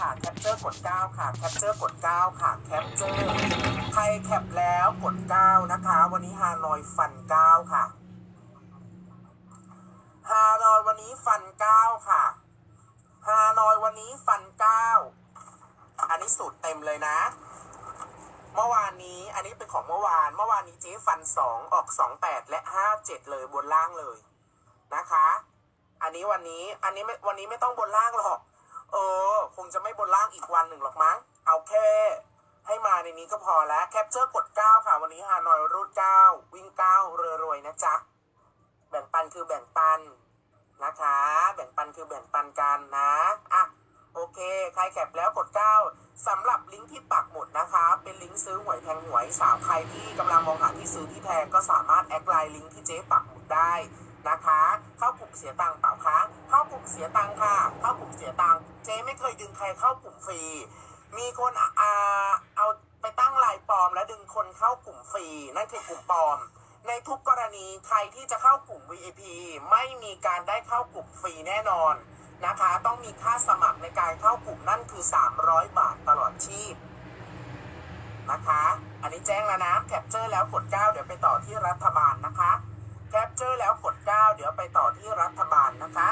ค่ะ แคปเจอร์กด 9 ค่ะ แคปเจอร์กด 9 ค่ะ แคปเจอร์ใครแคปแล้วกด 9 นะคะ วันนี้ฮานอยฟัน 9 ค่ะฮานอยวันนี้ฟัน 9 ค่ะฮานอยวันนี้ฟัน 9 อันนี้สูตรเต็มเลยนะ เมื่อวานนี้อันนี้เป็นของเมื่อวาน เมื่อวานนี้เจ๊ฟัน 2 ออก 28 และ 57 เลยบนล่างเลยนะคะ อันนี้วันนี้อันนี้ไม่วันนี้ไม่ต้องบนล่างหรอก เออ คงจะไม่บนล่างอีกวันหนึ่งหรอกมั้ง เอาแค่ ให้มาในนี้ก็พอแล้ว แคปเจอร์กด 9 ค่ะ วันนี้ฮานอยรูด9 วิ่ง 9 เรือรวยนะจ๊ะ แบ่งปันคือแบ่งปันนะคะ แบ่งปันคือแบ่งปันกันนะอะโอเค ใครแคปแล้วกด 9สำหรับลิงก์ที่ปักหมุดนะคะ เป็นลิงก์ซื้อหวยแทงหวยสาวใครที่กำลังมองหาที่ซื้อที่แพงก็สามารถแอดไลน์ลิงก์ที่เจ๊ปัก ได้นะคะ เข้ากลุ่มเสียตังค์เปล่าคะเข้ากลุ่มเสียตังค์ค่ะ เข้ากลุ่มเสียตังค์เจ๊ไม่เคยดึงใครเข้ากลุ่มฟรี มีคนอ่าเอาไปตั้งลน์ปลอมแล้วดึงคนเข้ากลุ่มฟรีนั่นคือกลุ่มปลอม ในทุกกรณีใครที่จะเข้ากลุ่ม VIP ไม่มีการได้เข้ากลุ่มฟรีแน่นอนนะคะ ต้องมีค่าสมัครในการเข้ากลุ่มนั่นคือ 300 บาทตลอดชีพนะคะ อันนี้แจ้งแล้วนะแคปเจอร์แล้วกด9เดี๋ยวไปต่อที่รัฐบาลนะคะ ปเจอร์แล้วกด 9 เดี๋ยวไปต่อที่รัฐบาลนะคะ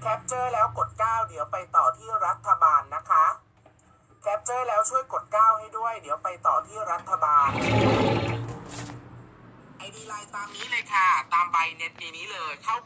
แคปเจอร์แล้วกด 9 เดี๋ยวไปต่อที่รัฐบาลนะคะแคปเจอร์แล้วช่วยกด 9 ให้ด้วย เดี๋ยวไปต่อที่รัฐบาลไอดีไลน์ตามนี้เลยค่ะ ตามใบเน็ตนี้เลยเข้า